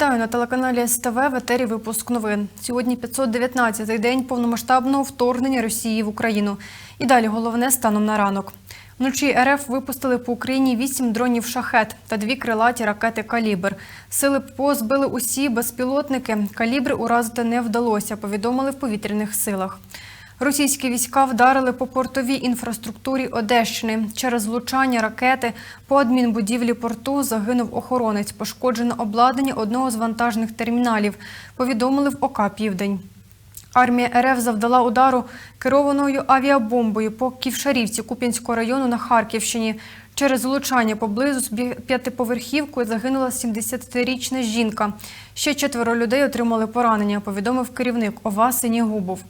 Вітаю на телеканалі СТВ в етері випуск новин. Сьогодні 519-й день повномасштабного вторгнення Росії в Україну. І далі головне станом на ранок. Вночі РФ випустили по Україні вісім дронів шахет та дві крилаті ракети Калібр. Сили ППО збили усі безпілотники. Калібри уразити не вдалося, повідомили в повітряних силах. Російські війська вдарили по портовій інфраструктурі Одещини. Через влучання ракети по адмінбудівлі порту загинув охоронець. Пошкоджено обладнання одного з вантажних терміналів. Повідомили в ОК «Південь». Армія РФ завдала удару керованою авіабомбою по Ківшарівці Куп'янського району на Харківщині. Через влучання поблизу з п'ятиповерхівкою загинула 70-річна жінка. Ще четверо людей отримали поранення, повідомив керівник ОВА Синігубов.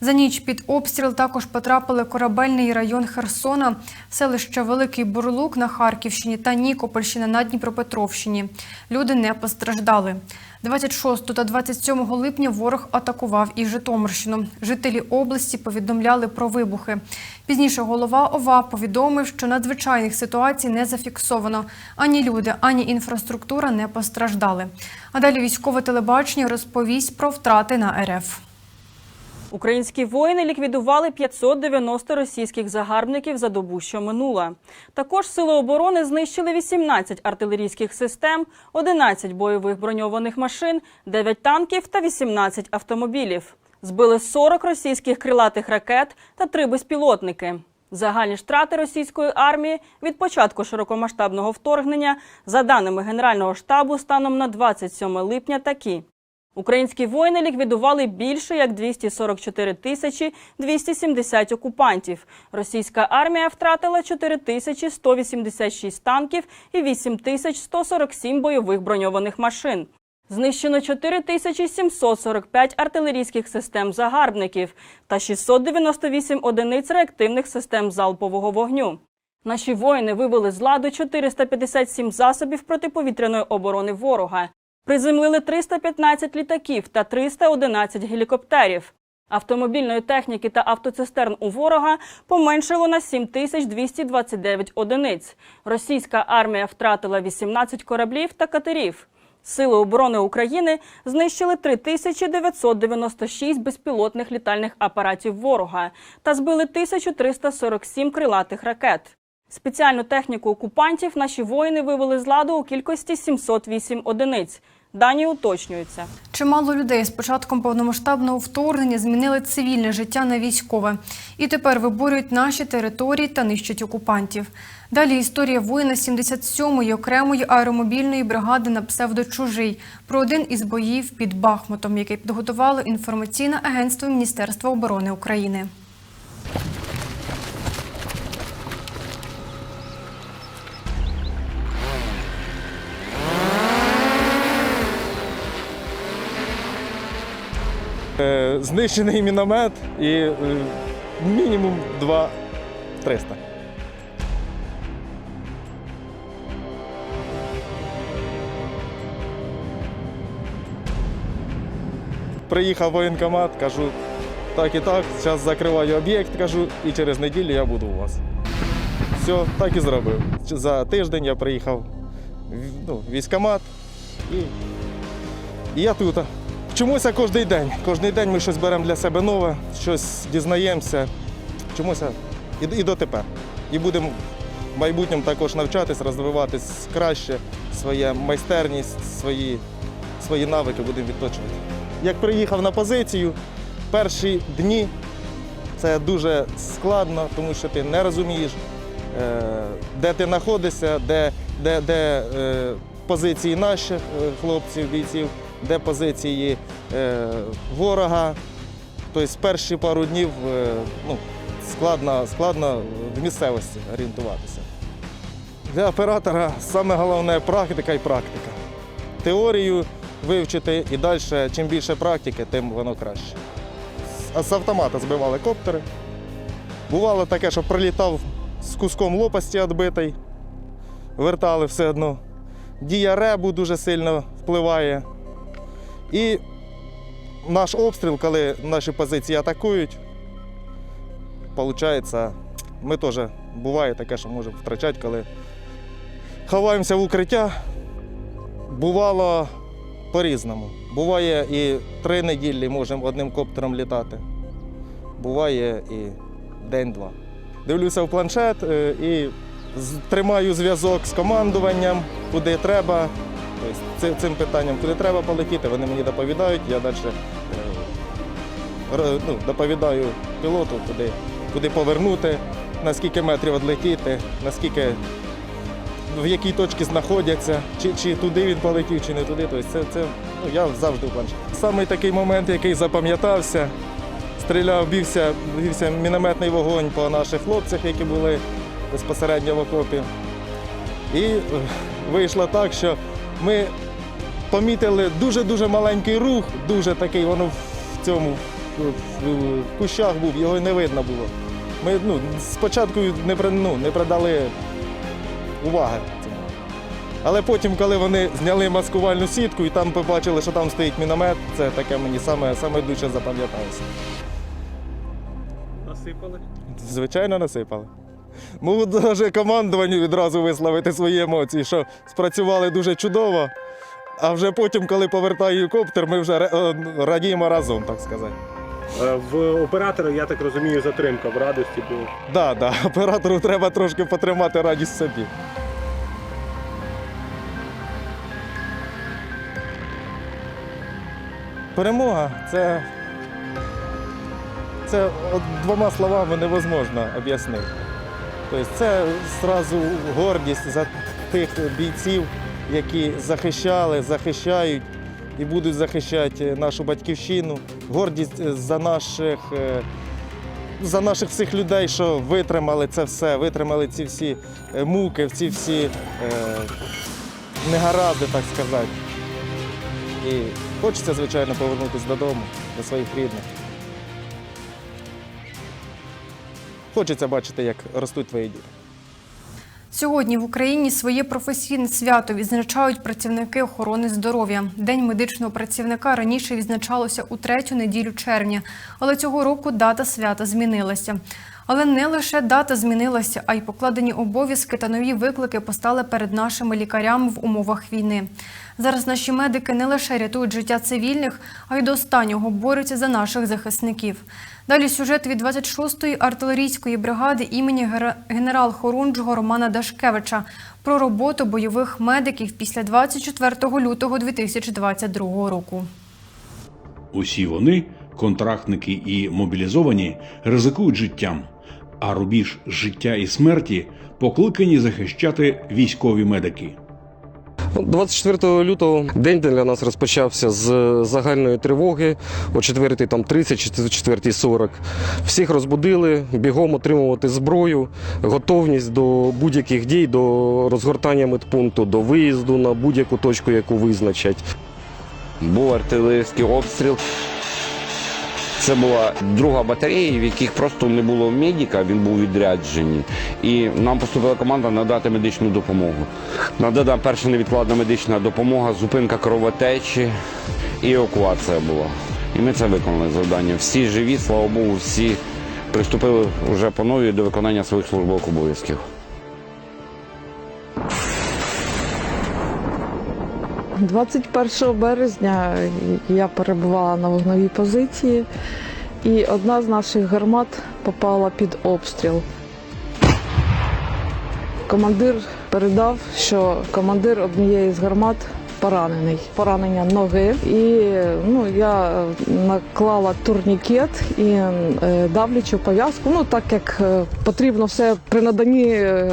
За ніч під обстріл також потрапили корабельний район Херсона, селище Великий Бурлук на Харківщині та Нікопольщина на Дніпропетровщині. Люди не постраждали. 26 та 27 липня ворог атакував і Житомирщину. Жителі області повідомляли про вибухи. Пізніше голова ОВА повідомив, що надзвичайних ситуацій не зафіксовано. Ані люди, ані інфраструктура не постраждали. А далі військове телебачення розповість про втрати на РФ. Українські воїни ліквідували 590 російських загарбників за добу, що минула. Також сили оборони знищили 18 артилерійських систем, 11 бойових броньованих машин, 9 танків та 18 автомобілів. Збили 40 російських крилатих ракет та 3 безпілотники. Загальні втрати російської армії від початку широкомасштабного вторгнення, за даними Генерального штабу, станом на 27 липня такі. Українські воїни ліквідували більше як 244 тисячі 270 окупантів. Російська армія втратила 4 тисячі 186 танків і 8 тисяч 147 бойових броньованих машин. Знищено 4 тисячі 745 артилерійських систем загарбників та 698 одиниць реактивних систем залпового вогню. Наші воїни вивели з ладу 457 засобів протиповітряної оборони ворога. Приземлили 315 літаків та 311 гелікоптерів. Автомобільної техніки та автоцистерн у ворога поменшило на 7229 одиниць. Російська армія втратила 18 кораблів та катерів. Сили оборони України знищили 3996 безпілотних літальних апаратів ворога та збили 1347 крилатих ракет. Спеціальну техніку окупантів наші воїни вивели з ладу у кількості 708 одиниць. Дані уточнюються. Чимало людей з початком повномасштабного вторгнення змінили цивільне життя на військове і тепер виборюють наші території та нищать окупантів. Далі історія воїна 77-ї окремої аеромобільної бригади на псевдо «Чужий» про один із боїв під Бахмутом, який підготувало інформаційне агентство Міністерства оборони України. Знищений міномет і е, мінімум 2 300. Приїхав воєнкомат, кажу, так і так, зараз закриваю об'єкт, кажу, і через неділю я буду у вас. Все, так і зробив. За тиждень я приїхав ну, військкомат і, і я тут. Вчимося кожен день. Кожен день ми щось беремо для себе нове, щось дізнаємося. Вчимося і, і дотепер. І будемо в майбутньому також навчатись, розвиватись краще, своя майстерність, свої, свої навики будемо відточувати. Як приїхав на позицію, перші дні це дуже складно, тому що ти не розумієш, е, де ти знаходишся, де, де, де е, позиції наших е, хлопців, бійців, де позиції е, ворога. Тобто перші пару днів е, ну, складно, складно в місцевості орієнтуватися. Для оператора саме головне практика і практика. Теорію вивчити і далі, чим більше практики, тим воно краще. З- автомата збивали коптери. Бувало таке, що прилітав з куском лопасті відбитий, вертали все одно. Дія ребу дуже сильно впливає. І наш обстріл, коли наші позиції атакують, виходить, ми теж буває таке, що можемо втрачати, коли ховаємося в укриття. Бувало, по-різному. Буває і три неділі можемо одним коптером літати. Буває і день-два. Дивлюся в планшет е, і тримаю зв'язок з командуванням, куди треба. Тобто ци- цим питанням, куди треба полетіти, вони мені доповідають, я далі ну, доповідаю пілоту, куди, куди повернути, на скільки метрів відлетіти, наскільки в якій точці знаходяться, чи, чи туди він полетів, чи не туди. Тобто це, це ну, я завжди планшеті. Саме такий момент, який запам'ятався, стріляв, бівся, бівся мінометний вогонь по наших хлопцях, які були безпосередньо в окопі. І е, вийшло так, що ми помітили дуже-дуже маленький рух, дуже такий, воно в цьому в, кущах був, його не видно було. Ми ну, спочатку не, ну, не придали уваги цьому. Але потім, коли вони зняли маскувальну сітку і там побачили, що там стоїть міномет, це таке мені саме, саме дуже запам'яталося. Насипали. Звичайно, насипали. Можу навіть командуванню відразу висловити свої емоції, що спрацювали дуже чудово. А вже потім, коли повертаю коптер, ми вже е, радіємо разом, так сказати. Е, В оператора, я так розумію, затримка в радості, бо Да, да, оператору треба трошки потримати радість собі. Перемога це, це двома словами невозможно об'яснити. Тобто це зразу гордість за тих бійців, які захищали, захищають і будуть захищати нашу батьківщину. Гордість за наших е, за наших всіх людей, що витримали це все, витримали ці всі е, муки, ці всі е, негаразди, так сказати. І хочеться, звичайно, повернутися додому, до своїх рідних. Хочеться бачити, як ростуть твої діти. Сьогодні в Україні своє професійне свято відзначають працівники охорони здоров'я. День медичного працівника раніше відзначалося у третю неділю червня, але цього року дата свята змінилася. Але не лише дата змінилася, а й покладені обов'язки та нові виклики постали перед нашими лікарями в умовах війни. Зараз наші медики не лише рятують життя цивільних, а й до останнього борються за наших захисників. Далі сюжет від 26-ї артилерійської бригади імені генерал-хорунжого Романа Дашкевича про роботу бойових медиків після 24 лютого 2022 року. Усі вони, контрактники і мобілізовані, ризикують життям, а рубіж життя і смерті покликані захищати військові медики. 24 лютого день для нас розпочався з загальної тривоги о 4 там 30 чи 4.40. Всіх розбудили, бігом отримувати зброю, готовність до будь-яких дій, до розгортання медпункту, до виїзду на будь-яку точку, яку визначать. Був артилерійський обстріл. Це була друга батарея, в яких просто не було медика, він був відряджений. І нам поступила команда надати медичну допомогу. Надана перша невідкладна медична допомога, зупинка кровотечі і евакуація була. І ми це виконали завдання. Всі живі, слава Богу, всі приступили вже по новій до виконання своїх службових обов'язків. 21 березня я перебувала на вогновій позиції, і одна з наших гармат попала під обстріл. Командир передав, що командир однієї з гармат поранений. Поранення ноги. І ну, я наклала турнікет і е, давлячу пов'язку. Ну так як е, потрібно все при наданні е,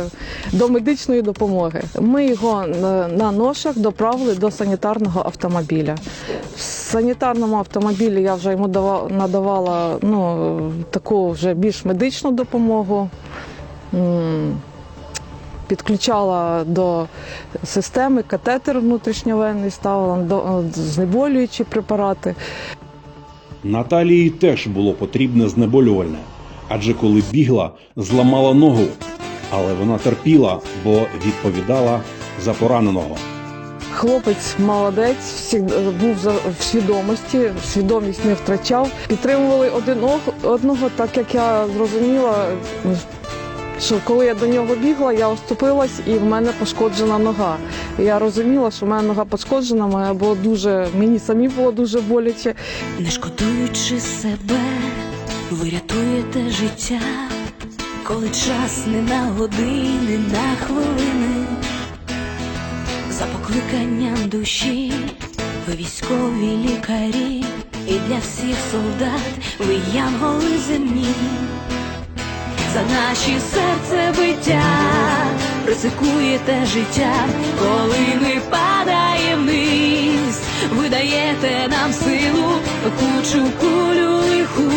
до медичної допомоги. Ми його на, ношах доправили до санітарного автомобіля. В санітарному автомобілі я вже йому дава- надавала ну, таку вже більш медичну допомогу. Підключала до системи катетер внутрішньовенний, ставила знеболюючі препарати. Наталії теж було потрібне знеболювальне, адже коли бігла, зламала ногу. Але вона терпіла, бо відповідала за пораненого. Хлопець молодець, був в свідомості, свідомість не втрачав. Підтримували один одного, так як я зрозуміла, що коли я до нього бігла, я оступилась і в мене пошкоджена нога. І я розуміла, що в мене нога пошкоджена, мене було дуже, мені самі було дуже боляче. Не шкодуючи себе, ви рятуєте життя, коли час не на години, на хвилини, за покликанням душі, ви військові лікарі, і для всіх солдат ви янголи земні. За наші серцебиття ризикуєте життя, коли ми падаємо вниз, ви даєте нам силу, кучу кулю лиху,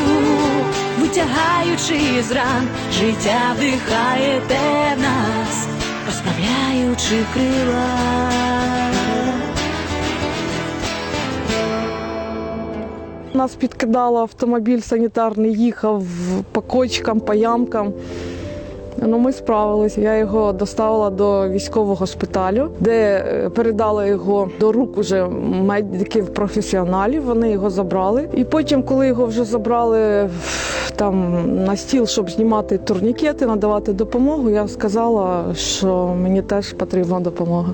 витягаючи з ран, життя вдихаєте в нас, розправляючи крила. Нас підкидало автомобіль санітарний, їхав по кочкам, по ямкам. Ну, ми справилися. Я його доставила до військового шпиталю, де е, передала його до рук уже медиків професіоналів. Вони його забрали. І потім, коли його вже забрали там на стіл, щоб знімати турнікети, надавати допомогу, я сказала, що мені теж потрібна допомога.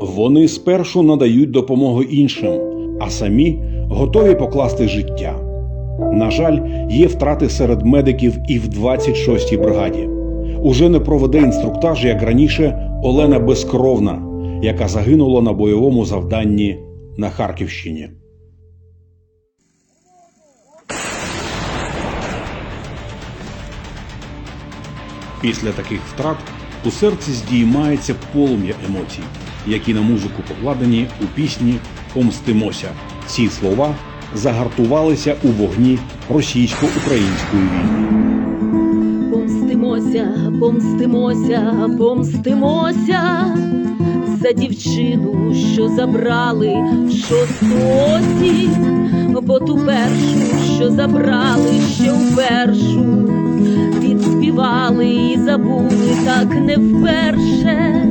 Вони спершу надають допомогу іншим, а самі готові покласти життя. На жаль, є втрати серед медиків і в 26-й бригаді. Уже не проведе інструктаж, як раніше, Олена Безкровна, яка загинула на бойовому завданні на Харківщині. Після таких втрат у серці здіймається полум'я емоцій, які на музику покладені у пісні Помстимося. Ці слова загартувалися у вогні російсько-української війни. Помстимося, помстимося, помстимося за дівчину, що забрали в шосту бо ту першу, що забрали ще в першу, відспівали і забули так не вперше.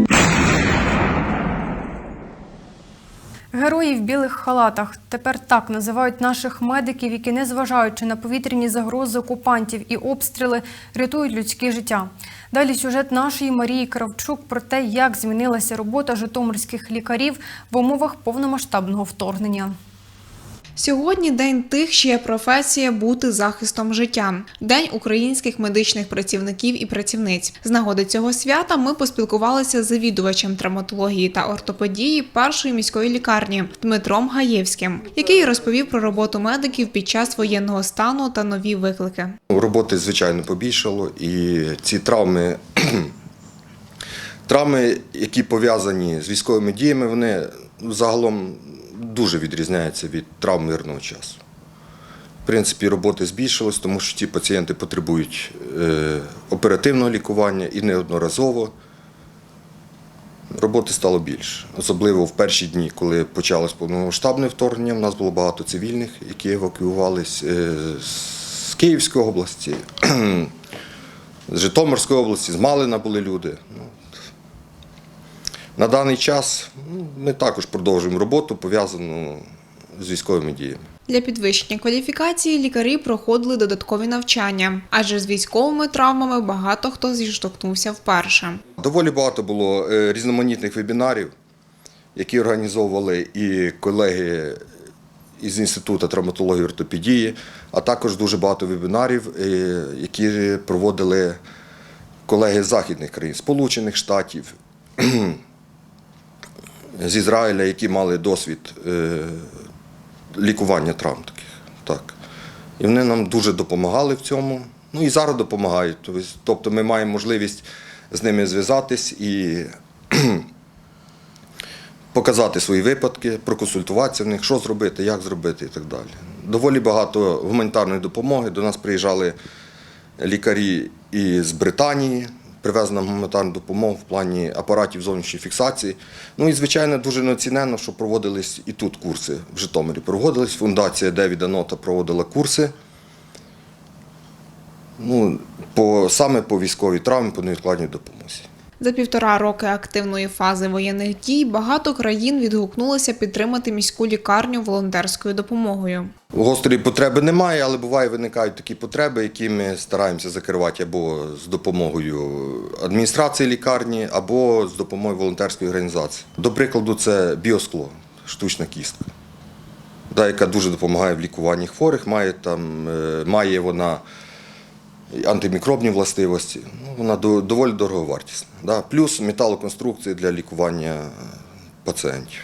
Герої в білих халатах тепер так називають наших медиків, які, незважаючи на повітряні загрози окупантів і обстріли, рятують людське життя. Далі сюжет нашої Марії Кравчук про те, як змінилася робота житомирських лікарів в умовах повномасштабного вторгнення. Сьогодні день тих, чия професія бути захистом життя, день українських медичних працівників і працівниць. З нагоди цього свята ми поспілкувалися з завідувачем травматології та ортопедії першої міської лікарні Дмитром Гаєвським, який розповів про роботу медиків під час воєнного стану та нові виклики. Роботи, звичайно, побільшало, і ці травми, травми, які пов'язані з військовими діями, вони загалом дуже відрізняються від травм мирного часу. В принципі, роботи збільшилось, тому що ті пацієнти потребують е, оперативного лікування і неодноразово. Роботи стало більше. Особливо в перші дні, коли почалось повномасштабне вторгнення, у нас було багато цивільних, які евакуювались е, з Київської області, з Житомирської області, з Малина були люди. На даний час ну, ми також продовжуємо роботу, пов'язану з військовими діями. Для підвищення кваліфікації лікарі проходили додаткові навчання, адже з військовими травмами багато хто зіштовхнувся вперше. Доволі багато було е, різноманітних вебінарів, які організовували і колеги із Інституту травматології і ортопедії, а також дуже багато вебінарів, е, які проводили колеги з західних країн, Сполучених Штатів, з Ізраїля, які мали досвід е, лікування травм таких. Так. І вони нам дуже допомагали в цьому. Ну і зараз допомагають. Тобто- Тобто ми маємо можливість з ними зв'язатись і показати свої випадки, проконсультуватися в них, що зробити, як зробити і так далі. Доволі багато гуманітарної допомоги. До нас приїжджали лікарі із Британії, привезли гуманітарна допомогу в плані апаратів зовнішньої фіксації. Ну і, звичайно, дуже неоціненно, що проводились і тут курси в Житомирі. Проводились. Фундація Девіда Нота проводила курси. Ну, по, саме по військовій травмі, по невідкладній допомозі. За півтора роки активної фази воєнних дій багато країн відгукнулися підтримати міську лікарню волонтерською допомогою. Гострої потреби немає, але буває виникають такі потреби, які ми стараємося закривати або з допомогою адміністрації лікарні, або з допомогою волонтерської організації. До прикладу, це біоскло, штучна кістка, яка дуже допомагає в лікуванні хворих, має, там, е, має вона антимікробні властивості. Ну, вона до- доволі дороговартісна. Да. Плюс металоконструкції для лікування пацієнтів,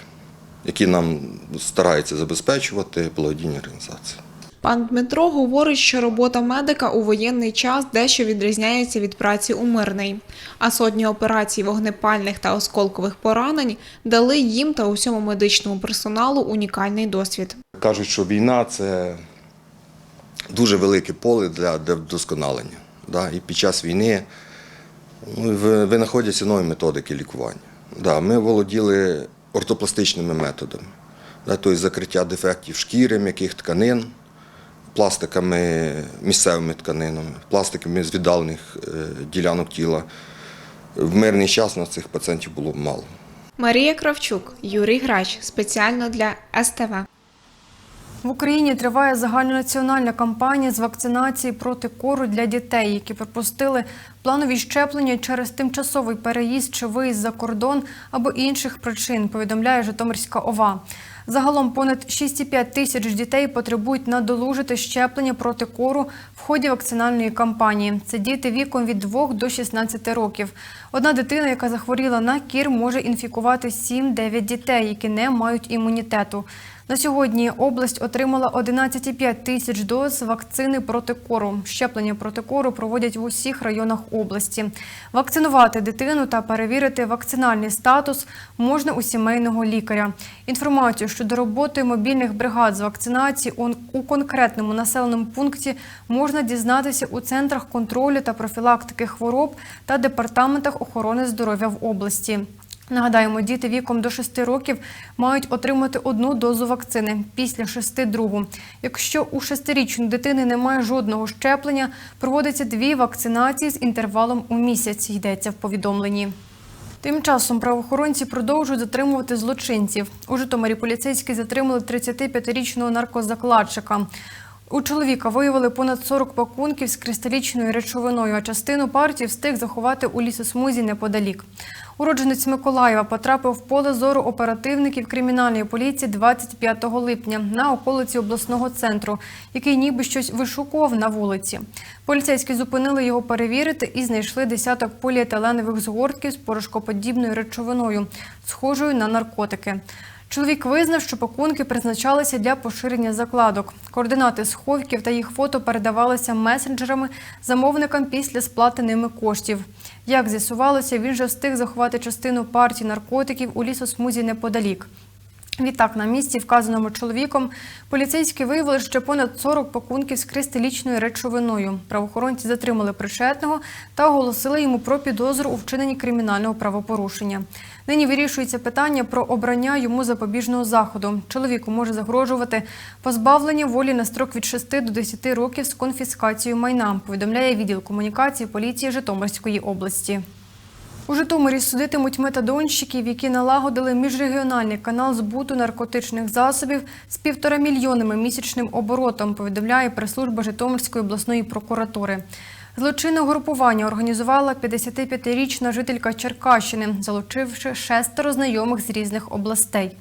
які нам стараються забезпечувати благодійні організації. Пан Дмитро говорить, що робота медика у воєнний час дещо відрізняється від праці у мирний. А сотні операцій вогнепальних та осколкових поранень дали їм та усьому медичному персоналу унікальний досвід. Кажуть, що війна це дуже велике поле для, вдосконалення. Да? І під час війни ну, винаходяться нові методики лікування. Да, ми володіли ортопластичними методами, да? тобто закриття дефектів шкіри, м'яких тканин, пластиками, місцевими тканинами, пластиками з віддалених е, ділянок тіла. В мирний час у нас цих пацієнтів було мало. Марія Кравчук, Юрій Грач спеціально для СТВ. В Україні триває загальнонаціональна кампанія з вакцинації проти кору для дітей, які пропустили планові щеплення через тимчасовий переїзд чи виїзд за кордон або інших причин, повідомляє Житомирська ОВА. Загалом понад 6,5 тисяч дітей потребують надолужити щеплення проти кору в ході вакцинальної кампанії. Це діти віком від 2 до 16 років. Одна дитина, яка захворіла на кір, може інфікувати 7-9 дітей, які не мають імунітету. На сьогодні область отримала 11,5 тисяч доз вакцини проти кору. Щеплення проти кору проводять в усіх районах області. Вакцинувати дитину та перевірити вакцинальний статус можна у сімейного лікаря. Інформацію щодо роботи мобільних бригад з вакцинації у- конкретному населеному пункті можна дізнатися у центрах контролю та профілактики хвороб та департаментах охорони здоров'я в області. Нагадаємо, діти віком до 6 років мають отримати одну дозу вакцини, після 6 – другу. Якщо у 6-річної дитини немає жодного щеплення, проводиться дві вакцинації з інтервалом у місяць, йдеться в повідомленні. Тим часом правоохоронці продовжують затримувати злочинців. У Житомирі поліцейські затримали 35-річного наркозакладчика. У чоловіка виявили понад 40 пакунків з кристалічною речовиною, а частину партії встиг заховати у лісосмузі неподалік. Уродженець Миколаєва потрапив в поле зору оперативників кримінальної поліції 25 липня на околиці обласного центру, який ніби щось вишукував на вулиці. Поліцейські зупинили його перевірити і знайшли десяток поліетиленових згортків з порошкоподібною речовиною, схожою на наркотики. Чоловік визнав, що пакунки призначалися для поширення закладок. Координати сховків та їх фото передавалися месенджерами замовникам після сплати ними коштів. Як з'ясувалося, він же встиг заховати частину партії наркотиків у лісосмузі неподалік. Відтак, на місці, вказаному чоловіком, поліцейські виявили ще понад 40 пакунків з кристалічною речовиною. Правоохоронці затримали причетного та оголосили йому про підозру у вчиненні кримінального правопорушення. Нині вирішується питання про обрання йому запобіжного заходу. Чоловіку може загрожувати позбавлення волі на строк від 6 до 10 років з конфіскацією майна, повідомляє відділ комунікації поліції Житомирської області. У Житомирі судитимуть метадонщиків, які налагодили міжрегіональний канал збуту наркотичних засобів з півтора мільйонами місячним оборотом, повідомляє прес-служба Житомирської обласної прокуратури. Злочинне групування організувала 55-річна жителька Черкащини, залучивши шестеро знайомих з різних областей.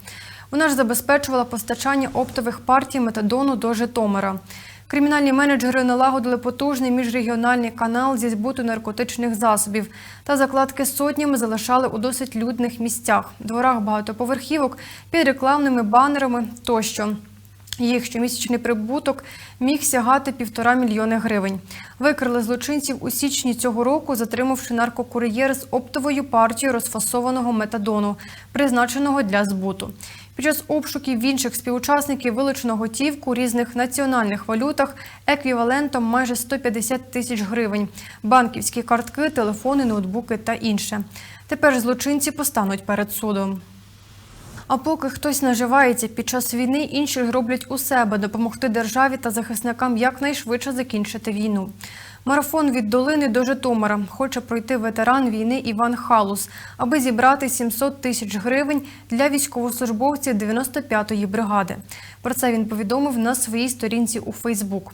Вона ж забезпечувала постачання оптових партій метадону до Житомира. Кримінальні менеджери налагодили потужний міжрегіональний канал зі збуту наркотичних засобів та закладки сотнями залишали у досить людних місцях, дворах багатоповерхівок, під рекламними банерами тощо. Їх щомісячний прибуток міг сягати півтора мільйони гривень. Викрили злочинців у січні цього року, затримавши наркокур'єр з оптовою партією розфасованого метадону, призначеного для збуту. Під час обшуків інших співучасників вилучено готівку у різних національних валютах еквівалентом майже 150 тисяч гривень, банківські картки, телефони, ноутбуки та інше. Тепер злочинці постануть перед судом. А поки хтось наживається під час війни, інші роблять у себе допомогти державі та захисникам якнайшвидше закінчити війну. Марафон від долини до Житомира хоче пройти ветеран війни Іван Халус, аби зібрати 700 тисяч гривень для військовослужбовців 95-ї бригади. Про це він повідомив на своїй сторінці у Фейсбук.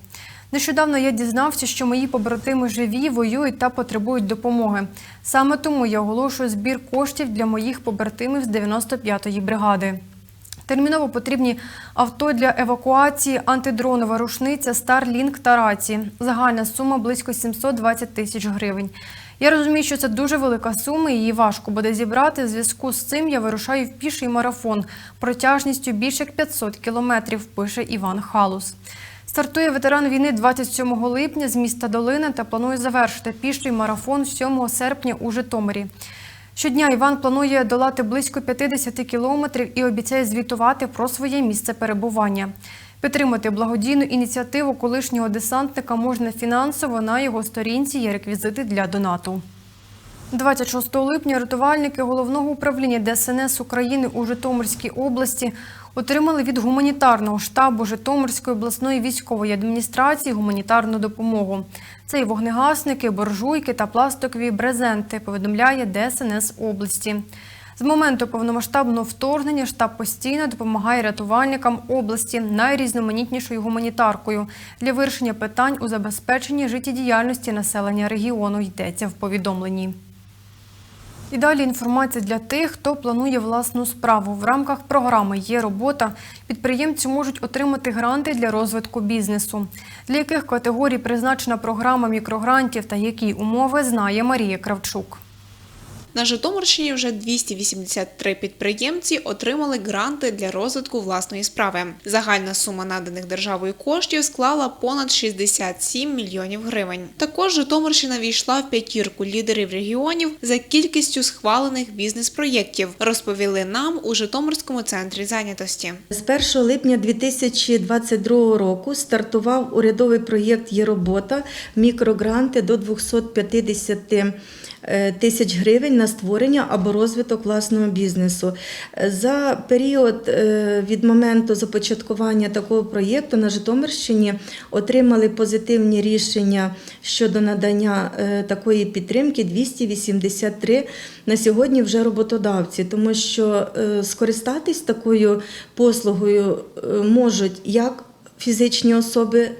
Нещодавно я дізнався, що мої побратими живі, воюють та потребують допомоги. Саме тому я оголошую збір коштів для моїх побратимів з 95-ї бригади. Терміново потрібні авто для евакуації, антидронова рушниця, Starlink та рації. Загальна сума близько 720 тисяч гривень. Я розумію, що це дуже велика сума, і її важко буде зібрати. В зв'язку з цим я вирушаю в піший марафон протяжністю більше як 500 кілометрів, пише Іван Халус. Стартує ветеран війни 27 липня з міста Долина та планує завершити піший марафон 7 серпня у Житомирі. Щодня Іван планує долати близько 50 кілометрів і обіцяє звітувати про своє місце перебування. Підтримати благодійну ініціативу колишнього десантника можна фінансово. На його сторінці є реквізити для донату. 26 липня рятувальники головного управління ДСНС України у Житомирській області отримали від гуманітарного штабу Житомирської обласної військової адміністрації гуманітарну допомогу. Це і вогнегасники, боржуйки та пластикові брезенти, повідомляє ДСНС області. З моменту повномасштабного вторгнення штаб постійно допомагає рятувальникам області найрізноманітнішою гуманітаркою для вирішення питань у забезпеченні життєдіяльності населення регіону йдеться в повідомленні. І далі інформація для тих, хто планує власну справу. В рамках програми є робота. Підприємці можуть отримати гранти для розвитку бізнесу. Для яких категорій призначена програма мікрогрантів та які умови знає Марія Кравчук. На Житомирщині вже 283 підприємці отримали гранти для розвитку власної справи. Загальна сума наданих державою коштів склала понад 67 мільйонів гривень. Також Житомирщина війшла в п'ятірку лідерів регіонів за кількістю схвалених бізнес-проєктів, розповіли нам у Житомирському центрі зайнятості. З 1 липня 2022 року стартував урядовий проєкт «Є робота» мікрогранти до 250 е, тисяч гривень на створення або розвиток власного бізнесу. За період е, від моменту започаткування такого проєкту на Житомирщині отримали позитивні рішення щодо надання е, такої підтримки 283 на сьогодні вже роботодавці, тому що е, скористатись такою послугою е, можуть як фізичні особи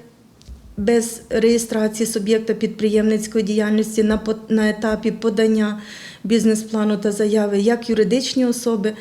без реєстрації суб'єкта підприємницької діяльності на, етапі подання бізнес-плану та заяви, як юридичні особи,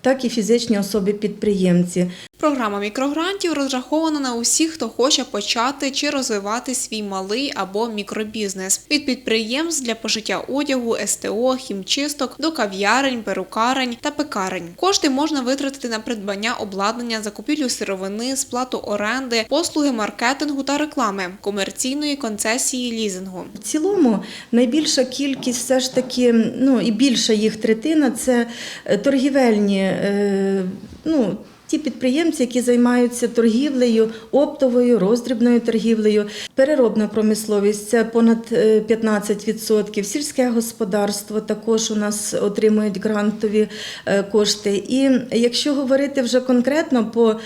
так і фізичні особи-підприємці. Програма мікрогрантів розрахована на усіх, хто хоче почати чи розвивати свій малий або мікробізнес від підприємств для пошиття одягу, СТО, хімчисток до кав'ярень, перукарень та пекарень. Кошти можна витратити на придбання обладнання, закупівлю сировини, сплату оренди, послуги маркетингу та реклами, комерційної концесії лізингу. В цілому найбільша кількість все ж таки, ну і більша їх третина це е, торгівельні. е, Ну, Ті підприємці, які займаються торгівлею, оптовою, роздрібною торгівлею, переробна промисловість це понад е, 15%, сільське господарство також у нас отримують грантові е, кошти. І якщо говорити вже конкретно по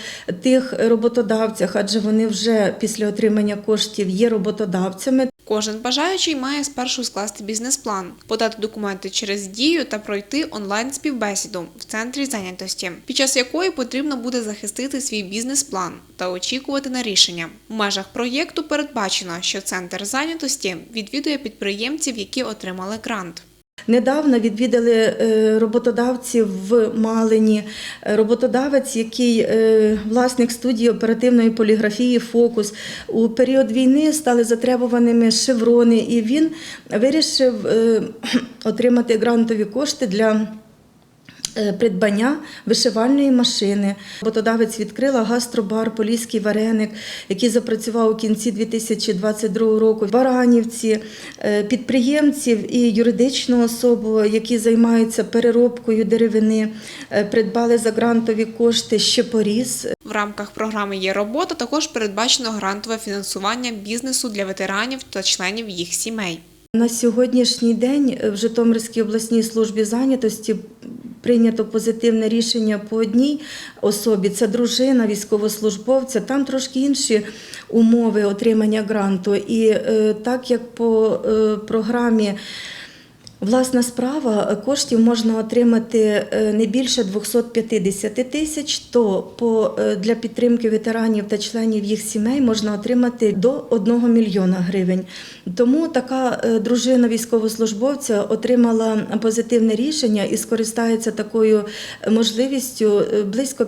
тих роботодавцях, адже вони вже після отримання коштів є роботодавцями, Кожен бажаючий має спершу скласти бізнес-план, подати документи через дію та пройти онлайн-співбесіду в центрі зайнятості, під час якої потрібно буде захистити свій бізнес-план та очікувати на рішення. В межах проєкту передбачено, що центр зайнятості відвідує підприємців, які отримали грант. Недавно відвідали е, роботодавців в Малині. Роботодавець, який е, власник студії оперативної поліграфії Фокус у період війни стали затребуваними шеврони, і він вирішив е, отримати грантові кошти для. Е, Придбання вишивальної машини. Роботодавець відкрила гастробар Поліський вареник, який запрацював у кінці 2022 року. Баранівці е, підприємців і юридичну особу, які займаються переробкою деревини, е, придбали за грантові кошти щепоріз, В рамках програми є робота. Також передбачено грантове фінансування бізнесу для ветеранів та членів їх сімей. На сьогоднішній день в Житомирській обласній службі зайнятості прийнято позитивне рішення по одній особі. Це дружина військовослужбовця. Там трошки інші умови отримання гранту. І е, так як по е, програмі. Власна справа коштів можна отримати е, не більше 250 тисяч, то по, е, для підтримки ветеранів та членів їх сімей можна отримати до 1 мільйона гривень. Тому така е, дружина військовослужбовця отримала позитивне рішення і скористається такою можливістю близько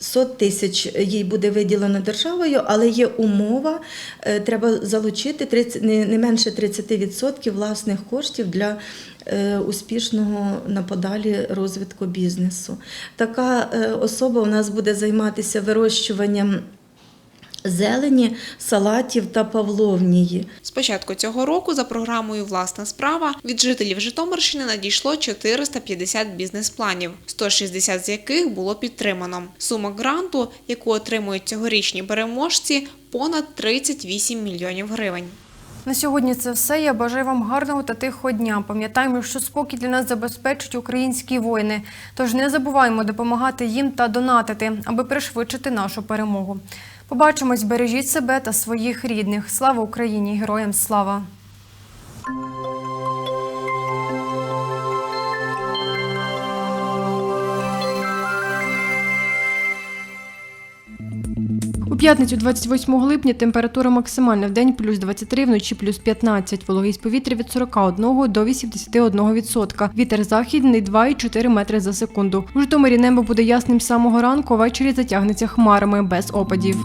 500 тисяч їй буде виділено державою, але є умова, е, треба залучити 30, не, менше 30% власних коштів для е, успішного на подалі розвитку бізнесу. Така е, особа у нас буде займатися вирощуванням зелені, салатів та павловнії. З початку цього року за програмою Власна справа від жителів Житомирщини надійшло 450 бізнес-планів, 160 з яких було підтримано. Сума гранту, яку отримують цьогорічні переможці, понад 38 мільйонів гривень. На сьогодні це все. Я бажаю вам гарного та тихого дня. Пам'ятаємо, що спокій для нас забезпечують українські воїни. Тож не забуваємо допомагати їм та донатити, аби пришвидшити нашу перемогу. Побачимось, бережіть себе та своїх рідних. Слава Україні! Героям слава! У п'ятницю 28 липня температура максимальна в день плюс 23, вночі плюс 15. Вологість повітря від 41 до 81 відсотка. Вітер західний 2,4 метри за секунду. У Житомирі небо буде ясним з самого ранку, ввечері затягнеться хмарами без опадів.